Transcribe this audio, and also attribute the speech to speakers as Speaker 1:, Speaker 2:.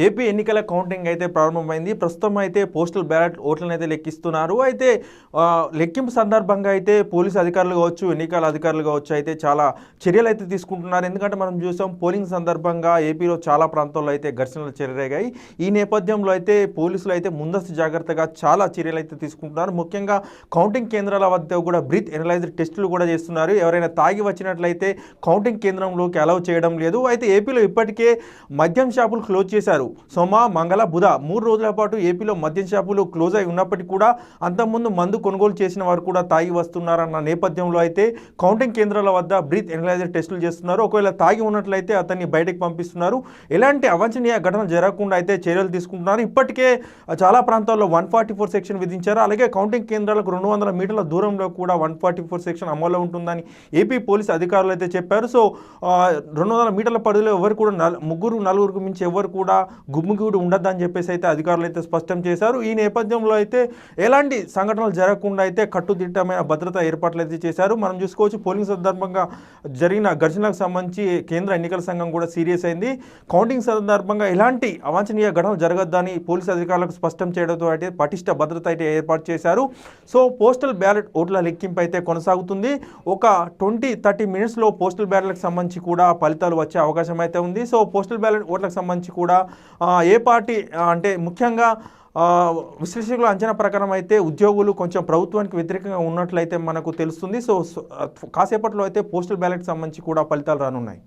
Speaker 1: AP ఎన్నికల counting అయితే ప్రారంభమైంది. ప్రస్తుతం అయితే పోస్టల్ బ్యాలెట్ ఓట్లను అయితే లెక్కిస్తున్నారు. అయితే లెక్కింపు సందర్భంగా అయితే పోలీసు అధికారులు కావచ్చు ఎన్నికల అధికారులు కావచ్చు అయితే చాలా చర్యలు అయితే తీసుకుంటున్నారు. ఎందుకంటే మనం చూసాం పోలింగ్ సందర్భంగా ఏపీలో చాలా ప్రాంతాల్లో అయితే ఘర్షణలు చెలరేగాయి. ఈ నేపథ్యంలో అయితే పోలీసులు అయితే ముందస్తు జాగ్రత్తగా చాలా చర్యలు అయితే తీసుకుంటున్నారు. ముఖ్యంగా కౌంటింగ్ కేంద్రాల వద్ద కూడా బ్రీత్ ఎనలైజర్ టెస్టులు కూడా చేస్తున్నారు. ఎవరైనా తాగి వచ్చినట్లయితే కౌంటింగ్ కేంద్రంలోకి అలౌ చేయడం లేదు. అయితే ఏపీలో ఇప్పటికే మద్యం షాపులు క్లోజ్ చేశారు. సోమ మంగళ బుధ మూడు రోజుల పాటు ఏపీలో మద్యం షాపులు క్లోజ్ అయి ఉన్నప్పటికీ కూడా అంతకుముందు మందు కొనుగోలు చేసిన వారు కూడా తాగి వస్తున్నారన్న నేపథ్యంలో అయితే కౌంటింగ్ కేంద్రాల వద్ద బ్రీత్ ఎనలైజర్ టెస్టులు చేస్తున్నారు. ఒకవేళ తాగి ఉన్నట్లయితే అతన్ని బయటకు పంపిస్తున్నారు. ఎలాంటి అవాంఛనీయ ఘటన జరగకుండా అయితే చర్యలు తీసుకుంటున్నారు. ఇప్పటికే చాలా ప్రాంతాల్లో వన్ ఫార్టీ ఫోర్ సెక్షన్ విధించారు. అలాగే కౌంటింగ్ కేంద్రాలకు రెండు వందల మీటర్ల దూరంలో కూడా వన్ ఫార్టీ ఫోర్ సెక్షన్ అమల్లో ఉంటుందని ఏపీ పోలీస్ అధికారులు అయితే చెప్పారు. సో రెండు వందల మీటర్ల పరిధిలో ఎవరు కూడా ముగ్గురు నలుగురికి మించి ఎవరు కూడా గుమ్మిగూడి ఉండద్దని చెప్పేసి అయితే అధికారులు అయితే స్పష్టం చేశారు. ఈ నేపథ్యంలో అయితే ఎలాంటి సంఘటనలు జరగకుండా అయితే కట్టుదిట్టమైన భద్రత ఏర్పాట్లు అయితే చేశారు. మనం చూసుకోవచ్చు పోలింగ్ సందర్భంగా జరిగిన ఘర్షణలకు సంబంధించి కేంద్ర ఎన్నికల సంఘం కూడా సీరియస్ అయింది. కౌంటింగ్ సందర్భంగా ఎలాంటి అవాంఛనీయ ఘటనలు జరగద్దని పోలీసు అధికారులకు స్పష్టం చేయడంతో అయితే పటిష్ట భద్రత అయితే ఏర్పాటు చేశారు. సో పోస్టల్ బ్యాలెట్ ఓట్ల లెక్కింపు అయితే కొనసాగుతుంది. ఒక ట్వంటీ థర్టీ మినిట్స్లో పోస్టల్ బ్యాలెట్లకు సంబంధించి కూడా ఫలితాలు వచ్చే అవకాశం అయితే ఉంది. సో పోస్టల్ బ్యాలెట్ ఓట్లకు సంబంధించి కూడా ఏ పార్టీ అంటే ముఖ్యంగా విశ్లేషకుల అంచనా ప్రకారం అయితే ఉద్యోగులు కొంచెం ప్రభుత్వానికి వ్యతిరేకంగా ఉన్నట్లయితే మనకు తెలుస్తుంది. సో కాసేపట్లో అయితే పోస్టల్ బ్యాలెట్ సంబంధించి కూడా ఫలితాలు రానున్నాయి.